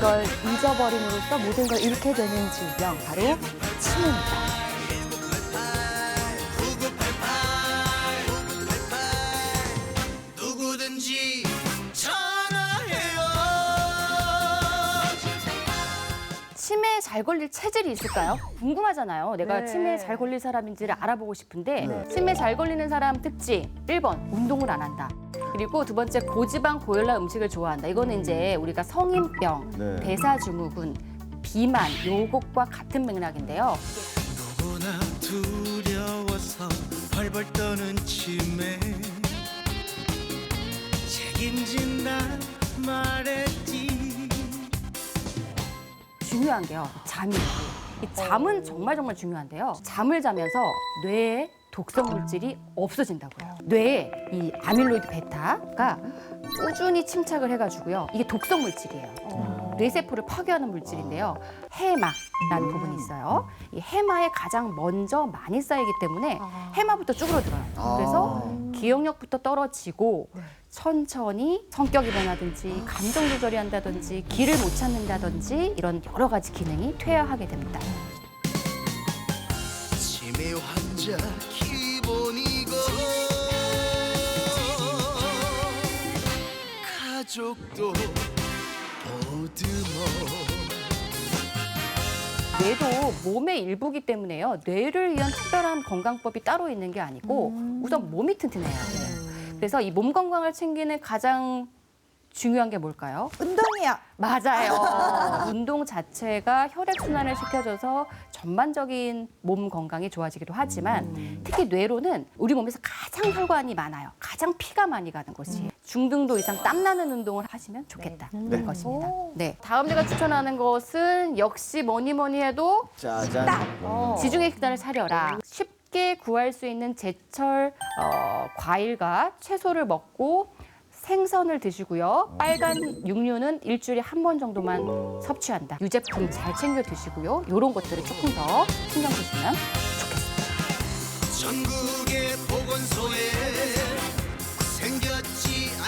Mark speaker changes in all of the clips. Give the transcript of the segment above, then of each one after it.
Speaker 1: 걸 잊어버림으로써 모든 걸 잃게 되는 질병 바로 치매입니다.
Speaker 2: 누구든지 전화해요
Speaker 1: 치매에 잘 걸릴 체질이 있을까요? 궁금하잖아요. 내가
Speaker 3: 네.
Speaker 1: 치매에 잘 걸릴 사람인지를 알아보고 싶은데
Speaker 4: 네.
Speaker 1: 치매 잘 걸리는 사람 특징 1번 운동을 안 한다. 그리고 두 번째 고지방 고열나 음식을 좋아한다. 이거는 이제 우리가 성인병,
Speaker 4: 네.
Speaker 1: 대사증후군, 비만 요것과 같은 맥락인데요.
Speaker 2: 누구나 두려워서 벌벌 떠는 치매 책임진다 말했지
Speaker 1: 중요한 게요. 잠이에요. 이 잠은 정말 정말 중요한데요. 잠을 자면서 뇌에 독성 물질이 없어진다고요. 뇌에 이 아밀로이드 베타가 꾸준히 침착을 해가지고요. 이게 독성 물질이에요. 뇌세포를 파괴하는 물질인데요. 해마라는 부분이 있어요. 이 해마에 가장 먼저 많이 쌓이기 때문에 해마부터 쭈그러들어요. 그래서 기억력부터 떨어지고 천천히 성격이 변하든지 감정 조절이 한다든지 길을 못 찾는다든지 이런 여러 가지 기능이 퇴화하게 됩니다.
Speaker 2: 치매 환자 가족도 보듬어
Speaker 1: 뇌도 몸의 일부기 때문에요. 뇌를 위한 특별한 건강법이 따로 있는 게 아니고 우선 몸이 튼튼해야 돼요. 그래서 이 몸 건강을 챙기는 가장 중요한 게 뭘까요?
Speaker 3: 운동이야.
Speaker 1: 맞아요. 운동 자체가 혈액순환을 시켜줘서 전반적인 몸 건강이 좋아지기도 하지만 특히 뇌로는 우리 몸에서 가장 혈관이 많아요. 가장 피가 많이 가는 곳이 중등도 이상 땀나는 운동을 하시면 좋겠다는
Speaker 4: 네.
Speaker 1: 것입니다. 네. 다음 제가 추천하는 것은 역시 뭐니 뭐니 해도
Speaker 4: 짜잔.
Speaker 1: 어. 지중해 식단을 차려라. 쉽게 구할 수 있는 제철 어, 과일과 채소를 먹고 생선을 드시고요. 빨간 육류는 일주일에 한 번 정도만 섭취한다. 유제품 잘 챙겨 드시고요. 이런 것들을 조금 더 신경 쓰시면
Speaker 2: 전국의 보건소에 생겼지 안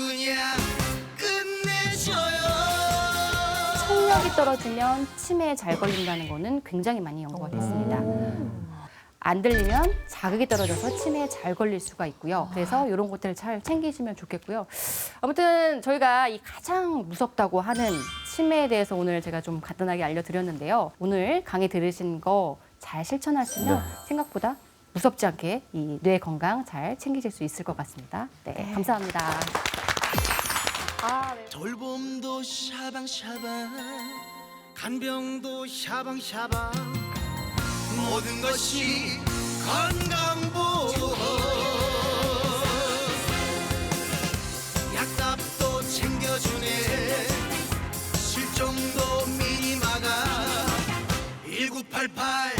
Speaker 2: 그냥 끝내줘요
Speaker 1: 청력이 떨어지면 치매에 잘 걸린다는 거는 굉장히 많이 연구가 됐습니다. 안 들리면 자극이 떨어져서 치매에 잘 걸릴 수가 있고요. 그래서 이런 것들을 잘 챙기시면 좋겠고요. 아무튼 저희가 이 가장 무섭다고 하는 치매에 대해서 오늘 제가 좀 간단하게 알려드렸는데요. 오늘 강의 들으신 거 잘 실천하시면
Speaker 4: 네.
Speaker 1: 생각보다 무섭지 않게 이 뇌 건강 잘 챙기실 수 있을 것 같습니다. 네, 감사합니다. 아, 네.
Speaker 2: 돌봄도 샤방샤방 간병도 샤방샤방. 모든 것이 건강보험 약값도 챙겨주네. 실종도 막아. 1988 9988